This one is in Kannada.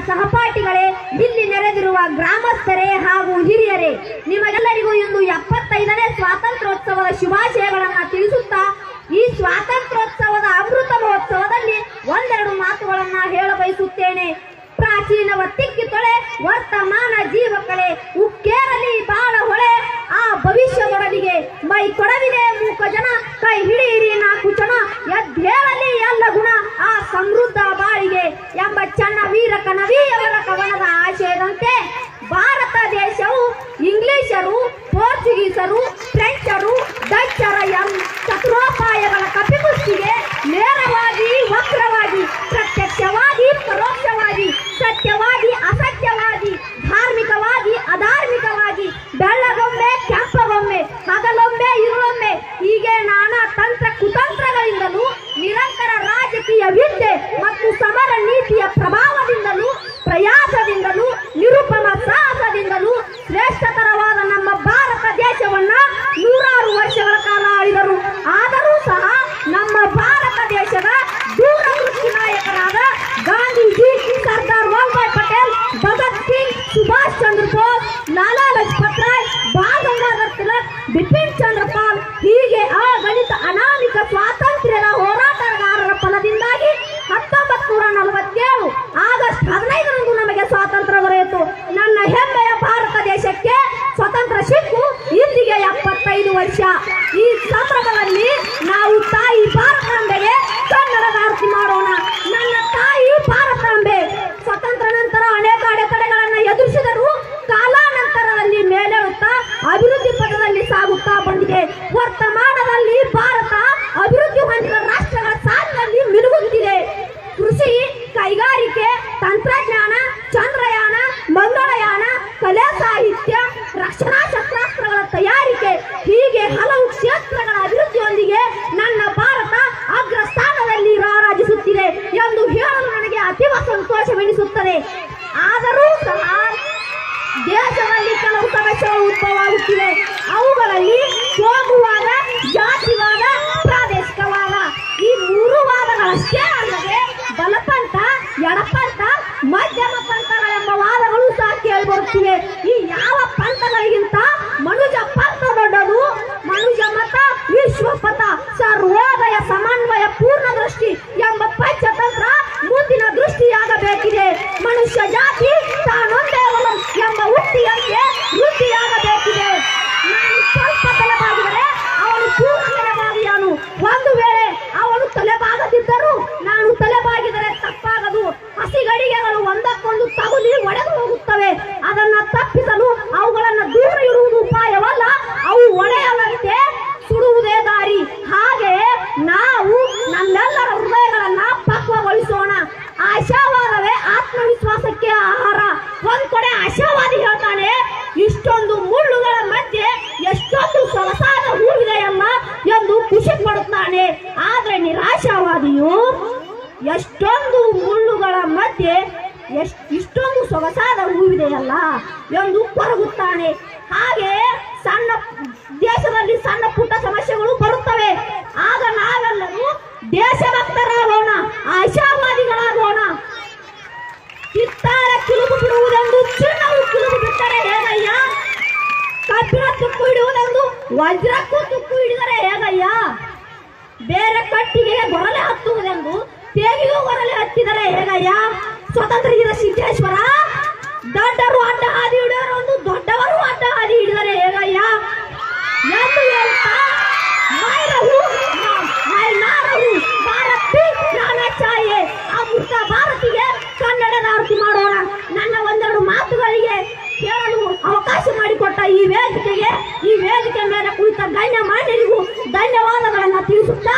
ಸಹಪಾಠಿಗಳೇ ಇಲ್ಲಿ ನೆರೆದಿರುವ ಗ್ರಾಮಸ್ಥರೇ ಹಾಗೂ ಹಿರಿಯರೇ ನಿಮಗೆಲ್ಲರಿಗೂ ಇಂದು ಎಪ್ಪತ್ತೈದನೇ ಸ್ವಾತಂತ್ರ್ಯೋತ್ಸವದ ಶುಭಾಶಯಗಳನ್ನು ತಿಳಿಸುತ್ತಾ ಫ್ರೆಂಚರು ಡಚ್ಚರ ಎಂ ಚತುರೋಪಾಯಗಳ ಕಪಿಮುಷ್ಟಿಗೆ ತಂತ್ರಜ್ಞಾನ, ಚಂದ್ರಯಾನ, ಮಂಗಳಯಾನ, ಕಲೆ ಸಾಹಿತ್ಯ, ರಕ್ಷಣಾ ಶಸ್ತ್ರಾಸ್ತ್ರಗಳ ತಯಾರಿಕೆ, ಹೀಗೆ ಹಲವು ಕ್ಷೇತ್ರಗಳ ಅಭಿವೃದ್ಧಿಯೊಂದಿಗೆ ನನ್ನ ಭಾರತ ಅಗ್ರ ಸ್ಥಾನದಲ್ಲಿ ರಾರಾಜಿಸುತ್ತಿದೆ ಎಂದು ಹೇಳಲು ನನಗೆ ಅತೀವ ಸಂತೋಷವೆನಿಸುತ್ತದೆ. ಆದರೂ ಸಹ ದೇಶದಲ್ಲಿ ಕೆಲವು ಸಮಸ್ಯೆಗಳು ಉದ್ಭವವಾಗುತ್ತಿವೆ. ಅವುಗಳಲ್ಲಿ ಕೋಮುವಾದ ಜಾತಿವಾದ, ಪ್ರಾದೇಶಿಕವಾದ ಈ ಮೂರು ವಾದಗಳಷ್ಟೇ ಅಲ್ಲದೆ ಬಲಪಂಥ, ಎಡಪಂಥ ಎಷ್ಟೊಂದು ಮುಳ್ಳುಗಳ ಮಧ್ಯೆ ಎಷ್ಟು, ಇಷ್ಟೊಂದು ಸೊಗಸಾದ ಹೂವಿದೆಯಲ್ಲ ಎಂದು ಕೊರಗುತ್ತಾನೆ. ಹಾಗೆ ಸಣ್ಣ ದೇಶದಲ್ಲಿ ಸಣ್ಣ ಪುಟ್ಟ ಸಮಸ್ಯೆಗಳು ಬರುತ್ತವೆ. ಆಗ ನಾವೆಲ್ಲರೂ ದೇಶಭಕ್ತರಾಗೋಣ, ಆಶಾವಾದಿಗಳಾಗೋಣ. ಕಿತ್ತಾರ ಕಿಲುಬು ಬಿಡುವುದೆಂದು, ಚಿನ್ನವು ಕಿಲುಬು ಬಿಟ್ಟರೆ ಹೇಗಯ್ಯ? ಕಬ್ಬಿಣ ತುಕ್ಕು ಹಿಡಿಯುವುದೆಂದು ವಜ್ರಕ್ಕೂ ತುಕ್ಕು ಹಿಡಿದರೆ ಹೇಗಯ್ಯ? ಬೇರೆ ಕಟ್ಟಿಗೆ ಗೊರಲೆ ಹತ್ತುವುದೆಂದು ತೇಗಿಯೂ ಹೊರಲೆ ಹತ್ತಿದರೆ ಹೇಗಯ್ಯ? ಸ್ವತಂತ್ರ ಇರ ಸಿದ್ದೇಶ್ವರ ದೊಡ್ಡರು ಅಡ್ಡ ಹಾದಿ ಒಂದು ದೊಡ್ಡವರು ಅಡ್ಡ ಹಾದಿ ಹಿಡಿದರೆ ಹೇಗಯ್ಯ? ಎಂದು ಹೇಳ್ತಾ ಮೈರಹು ಮೈನಾರಹು ಭಾರತ್ ಕಿ ಪ್ರಾಣ ಚಾಯೆ ಅಮೃತ ಭಾರತಿಗೆ ಕನ್ನಡದ ಆರತಿ ಮಾಡೋಣ. ನನ್ನ ಒಂದೆರಡು ಮಾತುಗಳಿಗೆ ಕೇಳಲು ಅವಕಾಶ ಮಾಡಿಕೊಟ್ಟ ಈ ವೇದಿಕೆಗೆ, ಈ ವೇದಿಕೆ ಮೇಲೆ ಕುಳಿತ ಗಣ್ಯ ಮಾನ್ಯರಿಗೂ ಧನ್ಯವಾದಗಳನ್ನು ತಿಳಿಸುತ್ತಾ